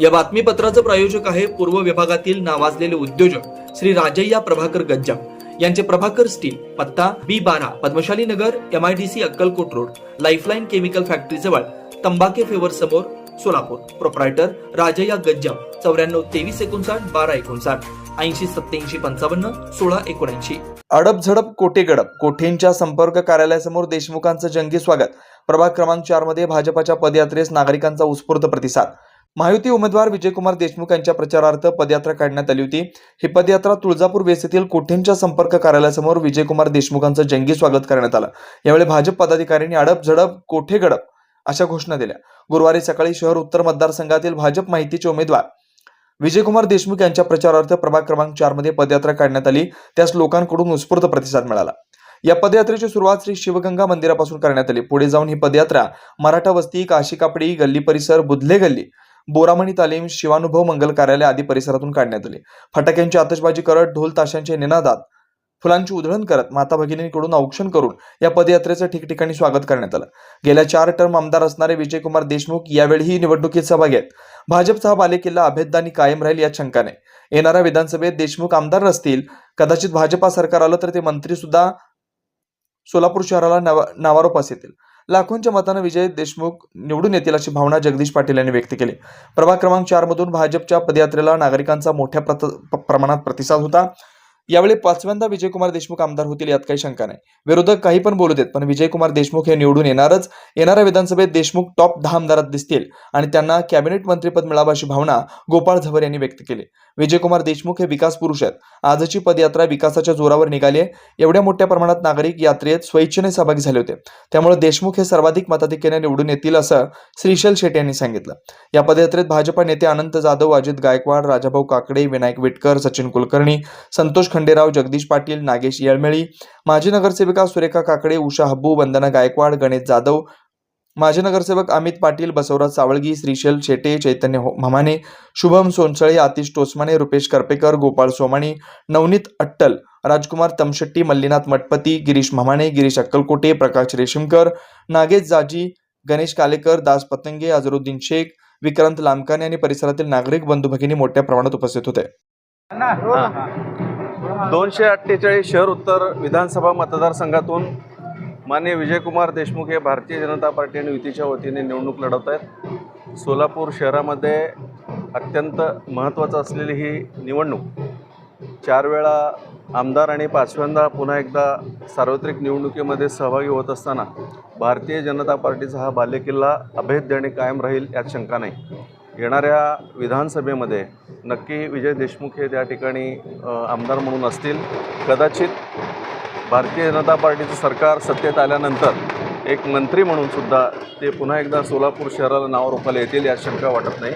या बातमीपत्राचं प्रायोजक आहे पूर्व विभागातील नावाजलेले उद्योजक श्री राजय्या प्रभाकर गज्जा यांचे प्रभाकर स्टील पत्ता बी बारा Padmashali Nagar M I D C Akkalkot road lifeline chemical factory जवळ तंबाके फेवर समोर सोलापूर. प्रोप्रायटर राजय्या गज्जा चौऱ्याण्णव तेवीस एकोणसाठ बारा एकोणसाठ ऐंशी सत्याऐंशी पंचावन्न सोळा एकोणऐंशी. अडप झडप कोटे गडप कोठेंच्या संपर्क कार्यालयासमोर देशमुखांचं जंगी स्वागत. प्रभाग क्रमांक चारमध्ये भाजपाच्या पदयात्रेस नागरिकांचा उत्स्फूर्त प्रतिसाद. महायुती उमेदवार विजयकुमार देशमुख यांच्या प्रचारार्थ पदयात्रा काढण्यात आली होती. ही पदयात्रा तुळजापूर वेस येथील कोठेंच्या संपर्क कार्यालयासमोर विजयकुमार देशमुखांचं जंगी स्वागत करण्यात आलं. यावेळी भाजप पदाधिकाऱ्यांनी अडप झडप कोठे गडप अशा घोषणा दिल्या. गुरुवारी सकाळी शहर उत्तर मतदारसंघातील भाजप माहितीचे उमेदवार विजयकुमार देशमुख यांच्या प्रचारार्थ प्रभाग क्रमांक चारमध्ये पदयात्रा काढण्यात आली. त्यास लोकांकडून उत्स्फूर्त प्रतिसाद मिळाला. या पदयात्रेची सुरुवात श्री शिवगंगा मंदिरापासून करण्यात आली. पुढे जाऊन ही पदयात्रा मराठा वस्ती काशी कापडी गल्ली परिसर बुधले गल्ली बोरामणी तालीम शिवानुभव मंगल कार्यालय आदी परिसरातून काढण्यात आली. फटाक्यांची आतषबाजी करत ढोल ताशांचे निनादात फुलांची उधळण करत माता भगिनींकडून औक्षण करून या पदयात्रेचं ठिकठिकाणी स्वागत करण्यात आलं. गेल्या चार टर्म आमदार असणारे विजयकुमार देशमुख यावेळीही निवडणुकीत सहभागी आहेत. भाजपचा हा बालेकिल्ला अभेद्यानी कायम राहील यात शंका नाही. येणाऱ्या विधानसभेत देशमुख आमदार असतील कदाचित भाजपा सरकार आलं तर ते मंत्री सुद्धा सोलापूर शहराला नावा नावारोपास येतील लाखोंच्या मतानं विजय देशमुख निवडून येतील अशी भावना जगदीश पाटील यांनी व्यक्त केली. प्रभाग क्रमांक चारमधून भाजपच्या पदयात्रेला नागरिकांचा मोठ्या प्रत प्रमाणात प्रतिसाद होता. यावेळी पाचव्यांदा विजयकुमार देशमुख आमदार होतील यात काही शंका नाही. विरोधक काही पण बोलू देत पण विजयकुमार देशमुख हे निवडून येणारच. येणाऱ्या विधानसभेत देशमुख टॉप दहा आमदारात दिसतील आणि त्यांना कॅबिनेट मंत्रीपद मिळावं अशी भावना गोपाळ झवर यांनी व्यक्त केली. विजयकुमार देशमुख हे विकास पुरुष आहेत. आजची पदयात्रा विकासाच्या जोरावर निघाली आहे. एवढ्या मोठ्या प्रमाणात नागरिक यात्रेत स्वेच्छेने सहभागी झाले होते. त्यामुळे देशमुख हे सर्वाधिक मताधिक्याने निवडून येतील असं श्रीशैल शेट्टी यांनी सांगितलं. या पदयात्रेत भाजपा नेते अनंत जाधव अजित गायकवाड राजाभाऊ काकडे विनायक विटकर सचिन कुलकर्णी संतोष खंडेराव जगदीश पाटील नागेश येळमेळी माजी नगरसेविका सुरेखा काकडे उषा हब्बू वंदना गायकवाड गणेश जाधव माजी नगरसेवक अमित पाटील बसवराज सावळगी श्रीशैल शेटे चैतन्य हो- शुभम सोनसळे आतिश टोसमाने रुपेश करपेकर गोपाळ सोमाणी नवनीत अट्टल राजकुमार तमशेट्टी मल्लीनाथ मठपती गिरीश ममाने गिरीश अक्कलकोटे प्रकाश रेशीमकर नागेश जाजी गणेश कालेकर दास पतंगे अजरुद्दीन शेख विक्रांत लामकाने आणि परिसरातील नागरिक बंधू भगिनी मोठ्या प्रमाणात उपस्थित होते. दोनशे अठ्ठेचाळीस शहर उत्तर विधानसभा मतदारसंघातून माननीय विजयकुमार देशमुख हे भारतीय जनता पार्टी आणि युतीच्या वतीने निवडणूक लढवत आहेत. सोलापूर शहरामध्ये अत्यंत महत्त्वाचं असलेली ही निवडणूक. चार वेळा आमदार आणि पाचव्यांदा पुन्हा एकदा सार्वत्रिक निवडणुकीमध्ये सहभागी होत असताना भारतीय जनता पार्टीचा हा बालेकिल्ला अभेद्य आणि कायम राहील यात शंका नाही. येणाऱ्या विधानसभेमध्ये नक्की विजय देशमुख हे त्या ठिकाणी आमदार म्हणून असतील. कदाचित भारतीय जनता पार्टीचं सरकार सत्तेत आल्यानंतर एक मंत्री म्हणून सुद्धा ते पुन्हा एकदा सोलापूर शहराला नावारूपाला येतील यात शंका वाटत नाही.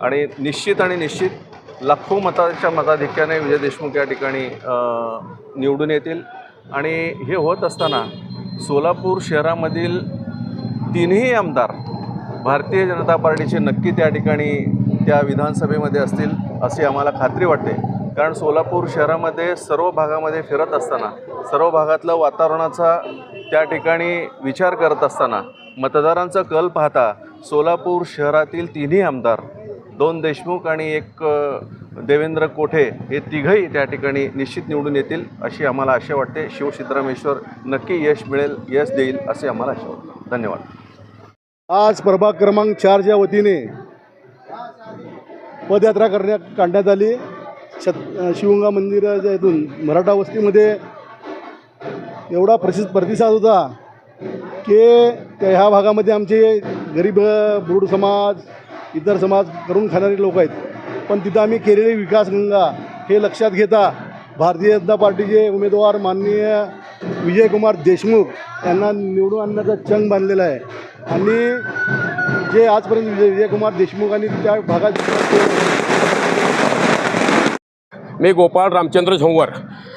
आणि निश्चित आणि निश्चित लाखो मताच्या मताधिक्याने विजय देशमुख या ठिकाणी निवडून येतील. आणि हे होत असताना सोलापूर शहरामधील तिन्ही आमदार भारतीय जनता पार्टीचे नक्की त्या ठिकाणी त्या विधानसभेमध्ये असतील अशी आम्हाला खात्री वाटते. कारण सोलापूर शहरामध्ये सर्व भागामध्ये फिरत असताना सर्व भागातलं वातावरणाचा त्या ठिकाणी विचार करत असताना मतदारांचा कल पाहता सोलापूर शहरातील तिन्ही आमदार दोन देशमुख आणि एक देवेंद्र कोठे हे तिघही त्या ठिकाणी निश्चित निवडून येतील अशी आम्हाला आशा वाटते. शिवसिद्धरामेश्वर नक्की यश मिळेल यश देईल असे आम्हाला आशा वाटते. धन्यवाद. आज प्रभाग क्रमांक चारच्या वतीने पदयात्रा करण्यात काढण्यात आली. छत शिवगंगा मंदिराच्या इथून मराठा वस्तीमध्ये एवढा प्रसिद्ध प्रतिसाद होता की त्या ह्या भागामध्ये आमचे गरीब बुरुड समाज इतर समाज करून खाणारे लोक आहेत. पण तिथं आम्ही केलेली विकासगंगा हे लक्षात घेता भारतीय जनता पार्टीचे उमेदवार माननीय विजयकुमार देशमुख यांना निवडून आणण्याचा चंग बांधलेला आहे. आणि जे आजपर्यंत विजय विजयकुमार देशमुख आणि त्या भागात मी गोपाळ रामचंद्र झोंवर.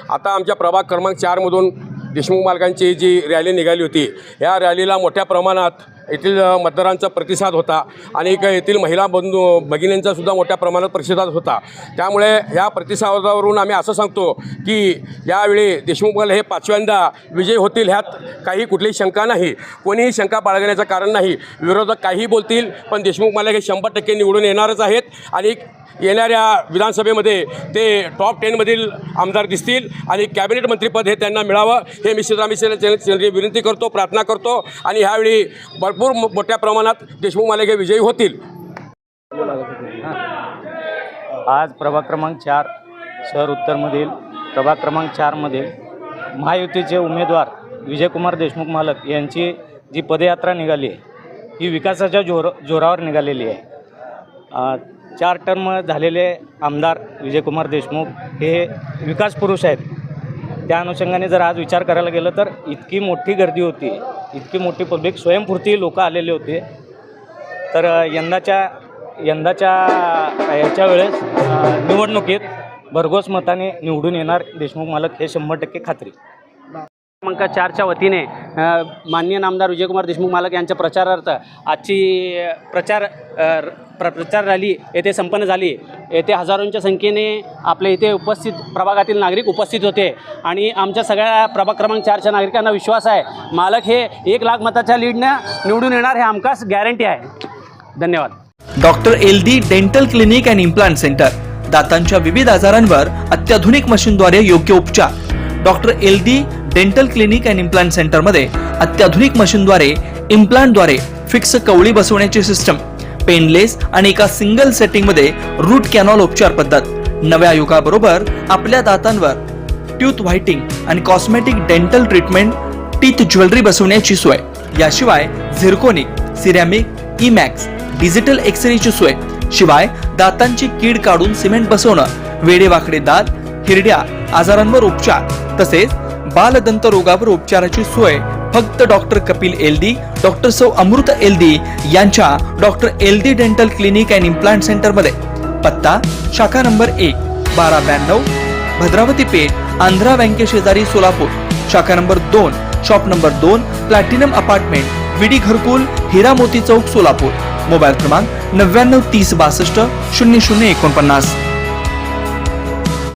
आता आमच्या प्रभाग क्रमांक चारमधून देशमुख मालकांची जी रॅली निघाली होती या रॅलीला मोठ्या प्रमाणात येथील मतदारांचा प्रतिसाद होता आणि एक येथील महिला बंधू भगिनींचासुद्धा मोठ्या प्रमाणात प्रतिसाद होता. त्यामुळे ह्या प्रतिसादावरून आम्ही असं सांगतो की यावेळी देशमुख मला हे पाचव्यांदा विजय होतील ह्यात काही कुठलीही शंका नाही. कोणीही शंका बाळगण्याचं कारण नाही. विरोधक काहीही बोलतील पण देशमुख मला हे शंभर टक्के निवडून येणारच आहेत आणि येणाऱ्या विधानसभेमध्ये ते टॉप टेनमधील आमदार दिसतील आणि कॅबिनेट मंत्रीपद हे त्यांना मिळावं हे मी सिद्धरामेश्वर विनंती करतो प्रार्थना करतो आणि ह्यावेळी भरपूर मोठ्या प्रमाणात देशमुख मालिके विजयी होतील. आज प्रभाग क्रमांक चार शहर उत्तरमधील प्रभाग क्रमांक चारमधील महायुतीचे उमेदवार विजयकुमार देशमुख मालक यांची जी पदयात्रा निघाली आहे ही विकासाच्या जोर जोरावर निघालेली आहे. चार टर्म झालेले आमदार विजयकुमार देशमुख हे विकास पुरुष आहेत. त्या अनुषंगाने जर आज विचार करायला गेलं तर इतकी मोठी गर्दी होती इतकी मोठी पब्लिक स्वयंपूर्ती लोक आलेले होते. तर यंदाच्या यंदाच्या याच्या वेळेस निवडणुकीत भरघोस मताने निवडून येणार देशमुख मालक हे शंभर टक्के खात्री. क्रमांक चारच्या वतीने माननीय नामदार विजयकुमार देशमुख मालक यांच्या प्रचारार्थ आजची प्रचार प्र प्रचार रॅली येथे संपन्न झाली. येथे हजारोंच्या संख्येने आपल्या इथे उपस्थित प्रभागातील नागरिक उपस्थित होते. आणि आमच्या सगळ्या प्रभाग क्रमांक चारच्या नागरिकांना विश्वास आहे. मालक हे एक लाख मताच्या लीडनं निवडून येणार हे आमकास गॅरंटी आहे. धन्यवाद. Doctor L D dental clinic and implant centre दातांच्या विविध आजारांवर अत्याधुनिक मशीनद्वारे योग्य उपचार. Doctor L D dental clinic and implant सेंटरमध्ये अत्याधुनिक मशीनद्वारे इम्प्लांटद्वारे फिक्स कवळी बसवण्याची सिस्टम पेनलेस आणि एका सिंगल सेटिंगमध्ये रूट कॅनॉल उपचार पद्धत. नव्या युगाबरोबर आपल्या दातांवर ट्यूथ व्हाइटिंग आणि cosmetic dental treatment teeth jewellery बसवण्याची सोय. याशिवाय झिरकोनी सिरॅमिक इमॅक्स डिजिटल एक्सरेची सोय. शिवाय दातांची कीड काढून सिमेंट बसवणं वेडेवाकडे दात हिरड्या आजारांवर उपचार तसेच बालदंत रोगावर उपचाराची सोय. फक्त डॉक्टर कपिल एलदी डॉक्टर सौ अमृत एलदी यांच्या doctor Eldi dental clinic and implant सेंटरमध्ये पत्ता शाखा नंबर एक बारा ब्याण्णव भद्रावती पेठ आंध्रा बँके शेजारी सोलापूर. शाखा नंबर दोन शॉप नंबर दोन प्लॅटिनम अपार्टमेंट विडी घरकुल हिरा मोती चौक सोलापूर. मोबाईल क्रमांक नव्याण्णव तीस बासष्ट शून्य शून्य एकोणपन्नास.